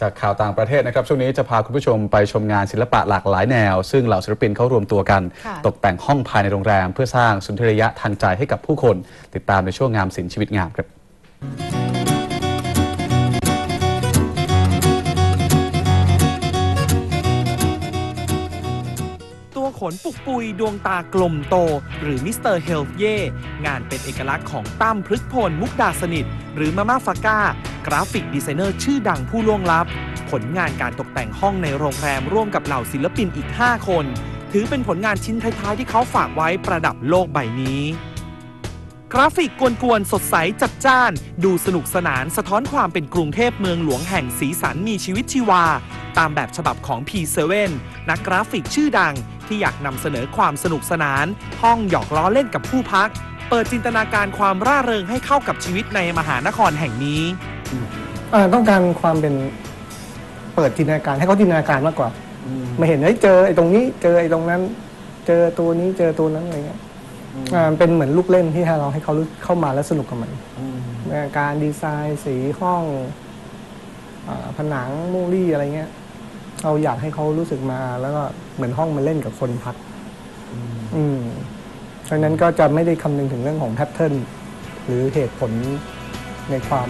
จากข่าวต่างประเทศนะครับช่วงนี้จะพาคุณผู้ชมไปชมงานศิลปะหลากหลายแนว ซึ่งเหล่าศิลปินเขารวมตัวกันค่ะตกแต่งห้องภายในโรงแรม เพื่อสร้างสุนทรียะทางใจให้กับผู้คน ติดตามในช่วงงามศิลป์ชีวิตงามครับตัวขนปุกปุยดวงตากลมโต หรือมิสเตอร์เฮลเย่งานเป็นเอกลักษณ์ของตั้มพฤกพลมุกดาสนิท หรือมาม่าฟาก้า กราฟิกดีไซเนอร์ชื่อดังผู้ล่วงลับ ผลงานการตกแต่งห้องในโรงแรมร่วมกับเหล่าศิลปินอีก 5 คน ถือเป็นผลงานชิ้นท้ายๆ ที่เขาฝากไว้ประดับโลกใบนี้ กราฟิกกวนๆ สดใสจัดจ้าน ดูสนุกสนานสะท้อนความเป็นกรุงเทพเมืองหลวงแห่งสีสันมีชีวิตชีวา ตามแบบฉบับของ P7 นักกราฟิกชื่อดังที่อยากนำเสนอความสนุกสนาน ห้องหยอกล้อเล่นกับผู้พัก เปิดจินตนาการความร่าเริงให้เข้ากับชีวิตในมหานครแห่งนี้ อ่าต้องการความเป็นเปิดจินตนาการให้เขาจินตนาการมากกว่า มาเห็นเฮ้ยเจอไอ้ตรงนี้ เจอไอ้ตรงนั้น เจอตัวนี้เจอตัวนั้นอะไรเงี้ยอ่าเป็นเหมือนลูกเล่นที่ให้เราให้เขารู้เข้ามาแล้วสนุกกับมันอ่าการดีไซน์สีห้องอาผนังมูลี่อะไรเงี้ยเราอยากให้เขารู้สึกมาแล้วก็เหมือนห้องมันเล่นกับคนพัก อืมดังนั้นก็จะไม่ได้คำนึงถึงเรื่องของแพทเทิร์นหรือเหตุผลในความ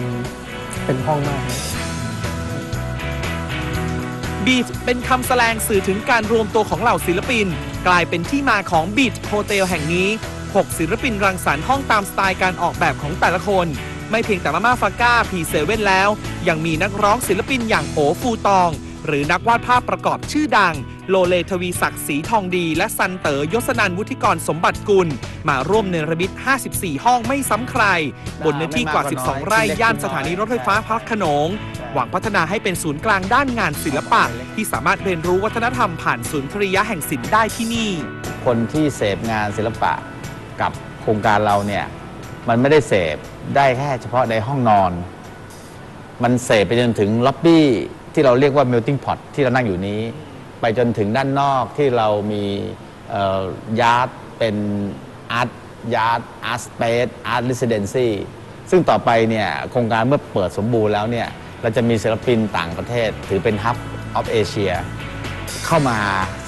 เป็นห้องมากนะ บีชเป็นคำแสลงสื่อถึงการรวมตัวของเหล่าศิลปิน กลายเป็นที่มาของบีชโฮเทลแห่งนี้ 6 ศิลปินรังสรรค์ห้องตามสไตล์การออกแบบของแต่ละคน ไม่เพียงแต่มาม่าฟาก้าพีเซเว่นแล้ว ยังมีนักร้องศิลปินอย่างโอฟูตอง หรือนักวาดภาพประกอบชื่อดัง โลเลทวีศักดิ์ศรีทองดี และซันเต๋อยศนันท์วุฒิกรสมบัติกุล มาร่วมเนรมิต 54 ห้องไม่ซ้ำใคร บนเนื้อที่กว่า 12 ไร่ย่านสถานีรถไฟฟ้าพระโขนง หวังพัฒนาให้เป็นศูนย์กลางด้านงานศิลปะ ที่สามารถเรียนรู้วัฒนธรรมผ่านศูนย์ทริยะแห่งศิลป์ได้ที่นี่ คนที่เสพงานศิลปะกับโครงการเราเนี่ยมันไม่ได้เสพได้แค่เฉพาะในห้องนอน มันเสพไปจนถึงล็อบบี้ ที่เราเรียกว่า melting pot ที่เรานั่งอยู่นี้ ไปจนถึงด้านนอกที่เรามียาร์ดเป็นอาร์ตยาร์ดอาร์ตสเปซอาร์ต r ิสเดนซีซึ่งต่อไปเนี่ยโครงการเมื่อเปิดสมบูรณ์แล้วเนี่ยเราจะมีศิลปินต่างประเทศ ถือเป็น Hub of Asia เข้ามา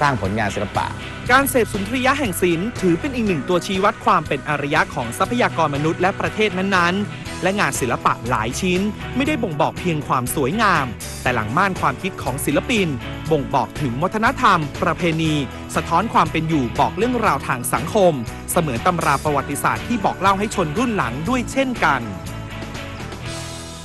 สร้างผลงานศิลปะ การเสพสุนทรียะแห่งศิลป์ถือเป็นอีกหนึ่งตัวชี้วัดความเป็นอารยะของทรัพยากรมนุษย์และประเทศนั้นๆ และงานศิลปะหลายชิ้น ไม่ได้บ่งบอกเพียงความสวยงาม แต่หลังม่านความคิดของศิลปิน บ่งบอกถึงวัฒนธรรม ประเพณี สะท้อนความเป็นอยู่บอกเรื่องราวทางสังคม เสมือนตำราประวัติศาสตร์ที่บอกเล่าให้ชนรุ่นหลังด้วยเช่นกัน